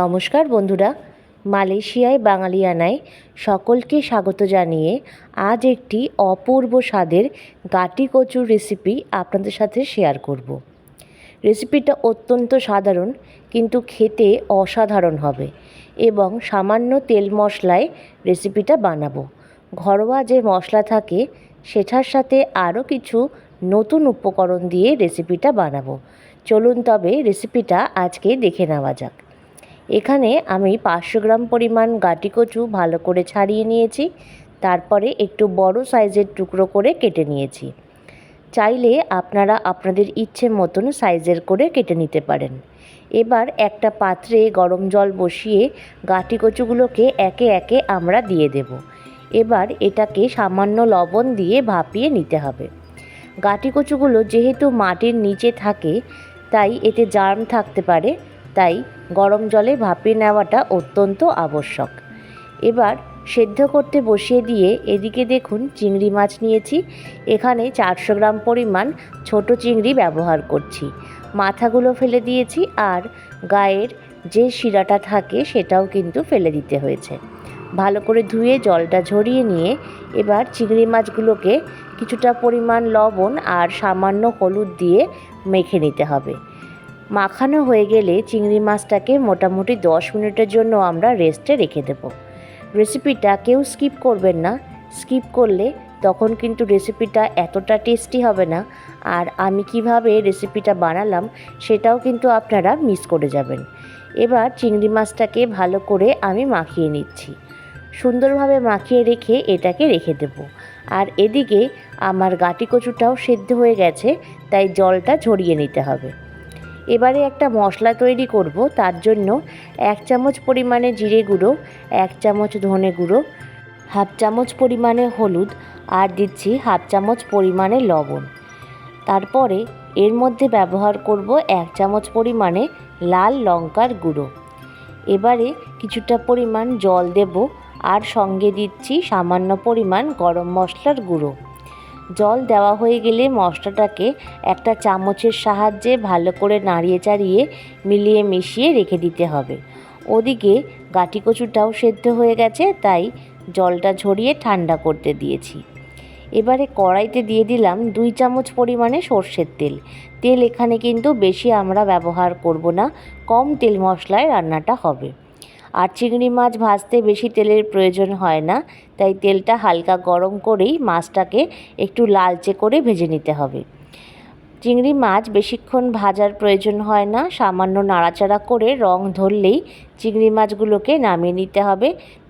নমস্কার বন্ধুরা। মালয়েশিয়ায় বাঙালিয়ানায় সকলকে স্বাগত জানিয়ে আজ একটি অপূর্ব স্বাদের গাটি কচুর রেসিপি আপনাদের সাথে শেয়ার করব। রেসিপিটা অত্যন্ত সাধারণ, কিন্তু খেতে অসাধারণ হবে এবং সামান্য তেল মশলায় রেসিপিটা বানাবো। ঘরোয়া যে মশলা থাকে, সেটার সাথে আরও কিছু নতুন উপকরণ দিয়ে রেসিপিটা বানাবো। চলুন তবে রেসিপিটা আজকে দেখে নেওয়া যাক। এখানে আমি পাঁচশো গ্রাম পরিমাণ গাটি কচু ভালো করে ছাড়িয়ে নিয়েছি। তারপরে একটু বড় সাইজের টুকরো করে কেটে নিয়েছি। চাইলে আপনারা আপনাদের ইচ্ছে মতন সাইজের করে কেটে নিতে পারেন। এবার একটা পাত্রে গরম জল বসিয়ে গাটি কচুগুলোকে একে একে আমরা দিয়ে দেব। এবার এটাকে সামান্য লবণ দিয়ে ভাপিয়ে নিতে হবে। গাটি কচুগুলো যেহেতু মাটির নিচে থাকে, তাই এতে জার্ম থাকতে পারে, তাই গরম জলে ভাপিয়ে নেওয়াটা অত্যন্ত আবশ্যক। এবার সেদ্ধ করতে বসিয়ে দিয়ে এদিকে দেখুন চিংড়ি মাছ নিয়েছি। এখানে চারশো গ্রাম পরিমাণ ছোট চিংড়ি ব্যবহার করছি। মাথাগুলো ফেলে দিয়েছি আর গায়ের যে শিরাটা থাকে সেটাও কিন্তু ফেলে দিতে হয়েছে। ভালো করে ধুয়ে জলটা ঝরিয়ে নিয়ে এবার চিংড়ি মাছগুলোকে কিছুটা পরিমাণ লবণ আর সামান্য হলুদ দিয়ে মেখে নিতে হবে। মাখানো হয়ে গেলে চিংড়ি মাছটাকে মোটামুটি দশ মিনিটের জন্য আমরা রেস্টে রেখে দেব। রেসিপিটা কেউ স্কিপ করবেন না। স্কিপ করলে তখন কিন্তু রেসিপিটা এতটা টেস্টি হবে না। আর আমি কীভাবে রেসিপিটা বানালাম সেটাও কিন্তু আপনারা মিস করে যাবেন। এবার চিংড়ি মাছটাকে ভালো করে আমি মাখিয়ে নিচ্ছি। সুন্দরভাবে মাখিয়ে রেখে এটাকে রেখে দেব। আর এদিকে আমার গাটি কচুটাও সেদ্ধ হয়ে গেছে, তাই জলটা ঝরিয়ে নিতে হবে। এবারে একটা মশলা তৈরি করব, তার জন্য এক চামচ পরিমাণে জিরে গুঁড়ো, এক চামচ ধনে গুঁড়ো, হাফ চামচ পরিমাণে হলুদ আর দিচ্ছি হাফ চামচ পরিমাণে লবণ। তারপরে এর মধ্যে ব্যবহার করব এক চামচ পরিমাণে লাল লঙ্কার গুঁড়ো। এবারে কিছুটা পরিমাণ জল দেব আর সঙ্গে দিচ্ছি সামান্য পরিমাণ গরম মশলার গুঁড়ো। জল দেওয়া হয়ে গেলে মশলাটাকে একটা চামচের সাহায্যে ভালো করে নাড়িয়ে চাড়িয়ে মিলিয়ে মিশিয়ে রেখে দিতে হবে। ওদিকে গাটি কচুটাও সেদ্ধ হয়ে গেছে, তাই জলটা ঝরিয়ে ঠান্ডা করতে দিয়েছি। এবারে কড়াইতে দিয়ে দিলাম দুই চামচ পরিমাণে সর্ষের তেল। তেল এখানে কিন্তু বেশি আমরা ব্যবহার করব না, কম তেল মশলায় রান্নাটা হবে। আর চিংড়ি মাছ ভাজতে বেশি তেলের প্রয়োজন হয় না, তাই তেলটা হালকা গরম করেই মাছটাকে একটু লালচে করে ভেজে নিতে হবে। চিংড়ি মাছ বেশিক্ষণ ভাজার প্রয়োজন হয় না, সামান্য নাড়াচাড়া করে রং ধরলেই চিংড়ি মাছগুলোকে নামিয়ে নিতে হবে,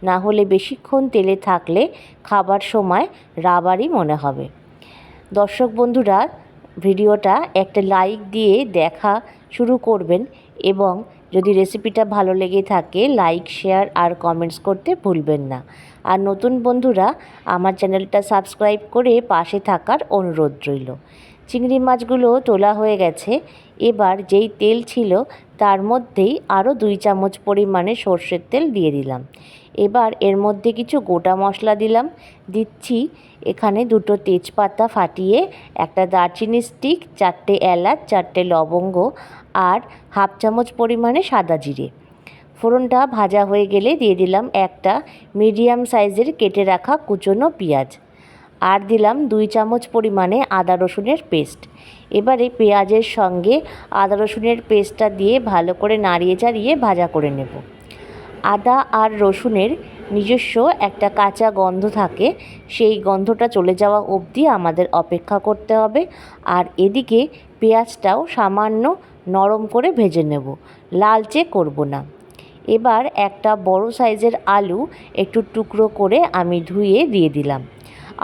না হলে বেশিক্ষণ তেলে থাকলে খাবার সময় রাবারই মনে হবে। দর্শক বন্ধুরা, ভিডিওটা একটা লাইক দিয়ে দেখা শুরু করবেন এবং যদি রেসিপিটা ভালো লেগে থাকে লাইক শেয়ার আর কমেন্টস করতে ভুলবেন না। আর নতুন বন্ধুরা, আমার চ্যানেলটা সাবস্ক্রাইব করে পাশে থাকার অনুরোধ রইল। চিংড়ি মাছগুলো তোলা হয়ে গেছে। এবার যেই তেল ছিল, তার মধ্যেই আরও দুই চামচ পরিমাণে সর্ষের তেল দিয়ে দিলাম। এবার এর মধ্যে কিছু গোটা মশলা দিলাম। দিচ্ছি এখানে দুটো তেজপাতা ফাটিয়ে, একটা দারচিনি স্টিক চারটে এলাচ, চারটে লবঙ্গ আর হাফ চামচ পরিমাণে সাদা জিরে। ফোড়নটা ভাজা হয়ে গেলে দিয়ে দিলাম একটা মিডিয়াম সাইজের কেটে রাখা কুচনো পেঁয়াজ। আর দিলাম দুই চামচ পরিমাণে আদা রসুনের পেস্ট। এবারে পেঁয়াজের সঙ্গে আদা রসুনের পেস্টটা দিয়ে ভালো করে নাড়িয়ে চাড়িয়ে ভাজা করে নেব। আদা আর রসুনের নিজস্ব একটা কাঁচা গন্ধ থাকে, সেই গন্ধটা চলে যাওয়া অবধি আমাদের অপেক্ষা করতে হবে। আর এদিকে পেঁয়াজটাও সামান্য নরম করে ভেজে নেব, লালচে করব না। এবার একটা বড় সাইজের আলু একটু টুকরো করে আমি ধুয়ে দিয়ে দিলাম।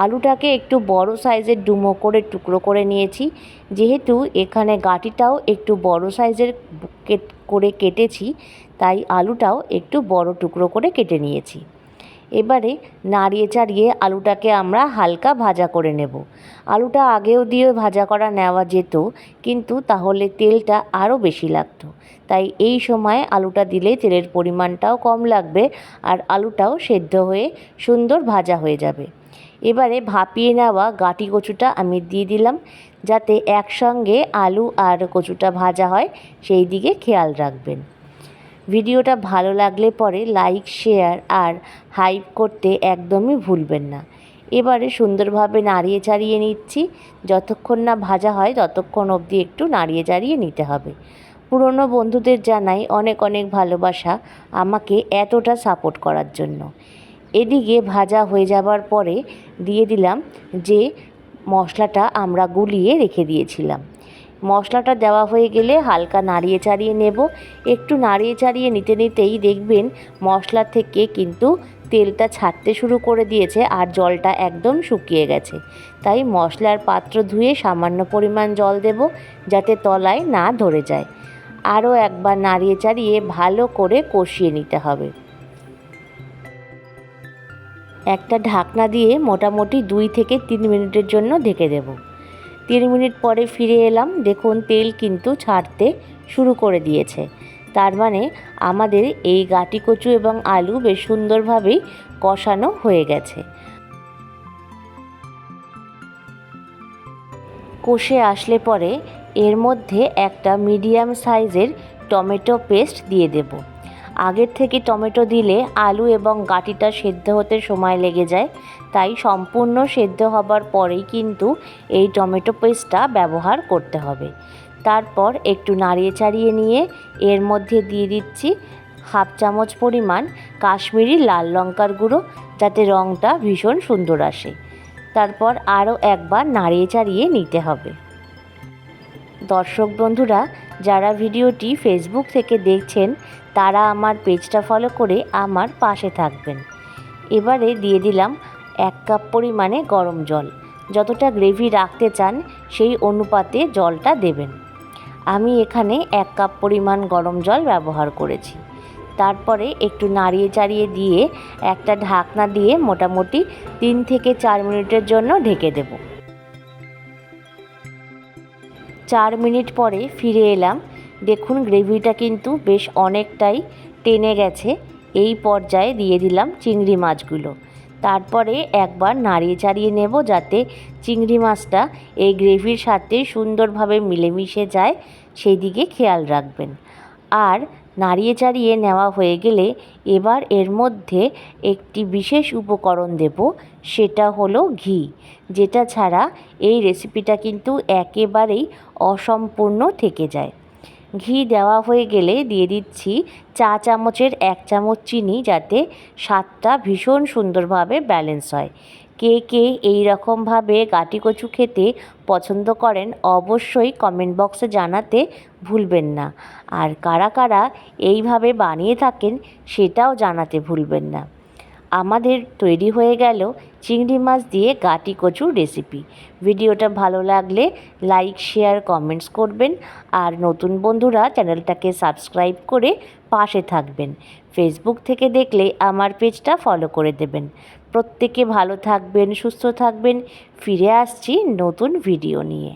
আলুটাকে একটু বড় সাইজের ডুমো করে টুকরো করে নিয়েছি, যেহেতু এখানে গাটিটাও একটু বড় সাইজের করে কেটেছি, তাই আলুটাও একটু বড় টুকরো করে কেটে নিয়েছি। এবারে নাড়িয়ে চাড়িয়ে আলুটাকে আমরা হালকা ভাজা করে নেব। আলুটা আগেও দিয়ে ভাজা করা নেওয়া যেত, কিন্তু তাহলে তেলটা আরও বেশি লাগতো। তাই এই সময় আলুটা দিলে তেলের পরিমাণটাও কম লাগবে আর আলুটাও সেদ্ধ হয়ে সুন্দর ভাজা হয়ে যাবে। এবারে ভাপিয়ে নেওয়া গাঁটি কচুটা আমি দিয়ে দিলাম, যাতে একসঙ্গে আলু আর কচুটা ভাজা হয়, সেই দিকে খেয়াল রাখবেন। ভিডিওটা ভালো লাগলে পরে লাইক, শেয়ার আর হাইপ করতে একদমই ভুলবেন না। এবারে সুন্দরভাবে নাড়িয়ে চাড়িয়ে নিচ্ছি, যতক্ষণ না ভাজা হয় ততক্ষণ অবধি একটু নাড়িয়ে চাড়িয়ে নিতে হবে। পুরনো বন্ধুদের জানাই অনেক অনেক ভালোবাসা আমাকে এতটা সাপোর্ট করার জন্য। এদিকে ভাজা হয়ে যাবার পরে দিয়ে দিলাম যে মশলাটা আমরা গুলিয়ে রেখে দিয়েছিলাম। মশলাটা দেওয়া হয়ে গেলে হালকা নাড়িয়ে চাড়িয়ে নেব। একটু নাড়িয়ে চাড়িয়ে নিতে নিতেই দেখবেন মশলা থেকে কিন্তু তেলটা ছাড়তে শুরু করে দিয়েছে আর জলটা একদম শুকিয়ে গেছে। তাই মশলার পাত্র ধুয়ে সামান্য পরিমাণ জল দেব যাতে তলায় না ধরে যায়। আরও একবার নাড়িয়ে চাড়িয়ে ভালো করে কষিয়ে নিতে হবে। একটা ঢাকনা দিয়ে মোটামুটি দুই থেকে তিন মিনিটের জন্য ঢেকে দেব। তিন মিনিট পরে ফিরে এলাম। দেখুন, তেল কিন্তু ছাড়তে শুরু করে দিয়েছে। তার মানে আমাদের এই গাটি কচু এবং আলু বেশ সুন্দরভাবেই কষানো হয়ে গেছে। কষে আসলে পরে এর মধ্যে একটা মিডিয়াম সাইজের টমেটো পেস্ট দিয়ে দেব। আগের থেকে টমেটো দিলে আলু এবং গাটিটা সেদ্ধ হতে সময় লেগে যায়। তাই সম্পূর্ণ সেদ্ধ হবার পরেই কিন্তু এই টমেটো পেস্টটা ব্যবহার করতে হবে। তারপর একটু নাড়িয়ে চাড়িয়ে নিয়ে এর মধ্যে দিয়ে দিচ্ছি হাফ চামচ পরিমাণ কাশ্মীরি লাল লঙ্কার গুঁড়ো, যাতে রঙটা ভীষণ সুন্দর আসে। তারপর আরও একবার নাড়িয়ে চাড়িয়ে নিতে হবে। দর্শক বন্ধুরা, যারা ভিডিওটি ফেসবুক থেকে দেখছেন, তারা আমার পেজটা ফলো করে আমার পাশে থাকবেন। এবারে দিয়ে দিলাম এক কাপ পরিমাণে গরম জল। যতটা গ্রেভি রাখতে চান, সেই অনুপাতে জলটা দেবেন। আমি এখানে এক কাপ পরিমাণ গরম জল ব্যবহার করেছি। তারপরে একটু নাড়িয়ে চাড়িয়ে দিয়ে একটা ঢাকনা দিয়ে মোটামুটি তিন থেকে চার মিনিটের জন্য ঢেকে দেব। চার মিনিট পরে ফিরে এলাম। দেখুন, গ্রেভিটা কিন্তু বেশ অনেকটাই টেনে গেছে। এই পর্যায়ে দিয়ে দিলাম চিংড়ি মাছগুলো। তারপরে একবার নাড়িয়ে চাড়িয়ে নেব যাতে চিংড়ি মাছটা এই গ্রেভির সাথে সুন্দরভাবে মিলেমিশে যায়। সেই দিকে খেয়াল রাখবেন। আর নাড়িয়ে চাড়িয়ে নেওয়া হয়ে গেলে এবার এর মধ্যে একটি বিশেষ উপকরণ দেব, সেটা হলো ঘি। যেটা ছাড়া এই রেসিপিটা কিন্তু একেবারেই অসম্পূর্ণ থেকে যায়। ঘি দেওয়া হয়ে গেলে দিয়ে দিচ্ছি চা চামচের এক চামচ চিনি, যাতে স্বাদটা ভীষণ সুন্দরভাবে ব্যালেন্স হয়। কে কে এই রকমভাবে গাটি কচু খেতে পছন্দ করেন অবশ্যই কমেন্ট বক্সে জানাতে ভুলবেন না। আর কারা কারা এইভাবে বানিয়ে থাকেন সেটাও জানাতে ভুলবেন না। আমাদের তৈরি হয়ে গেল চিংড়ি মাছ দিয়ে গাটি কচুর রেসিপি ভিডিওটা ভালো লাগলে লাইক শেয়ার কমেন্টস করবেন আর নতুন বন্ধুরা চ্যানেলটাকে সাবস্ক্রাইব করে পাশে থাকবেন। ফেসবুক থেকে দেখলে আমার পেজটা ফলো করে দেবেন। প্রত্যেকে ভালো থাকবেন সুস্থ থাকবেন। ফিরে আসছি নতুন ভিডিও নিয়ে।